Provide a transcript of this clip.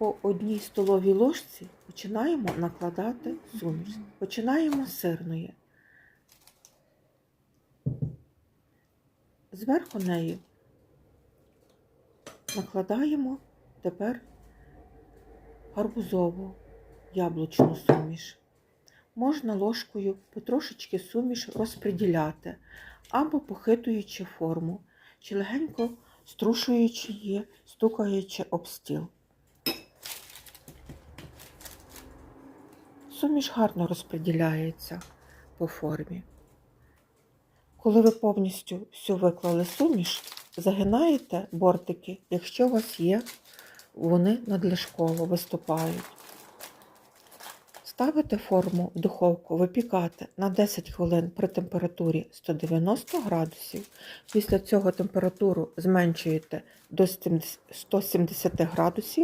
по одній столовій ложці починаємо накладати суміш. Починаємо з сирної. Зверху неї накладаємо тепер гарбузову яблучну суміш. Можна ложкою потрошечки суміш розподіляти або похитуючи форму, чи легенько струшуючи її, стукаючи об стіл. Суміш гарно розподіляється по формі. Коли ви повністю всю виклали суміш, загинаєте бортики, якщо у вас є, вони надлишково виступають. Ставите форму в духовку випікати на 10 хвилин при температурі 190 градусів. Після цього температуру зменшуєте до 170 градусів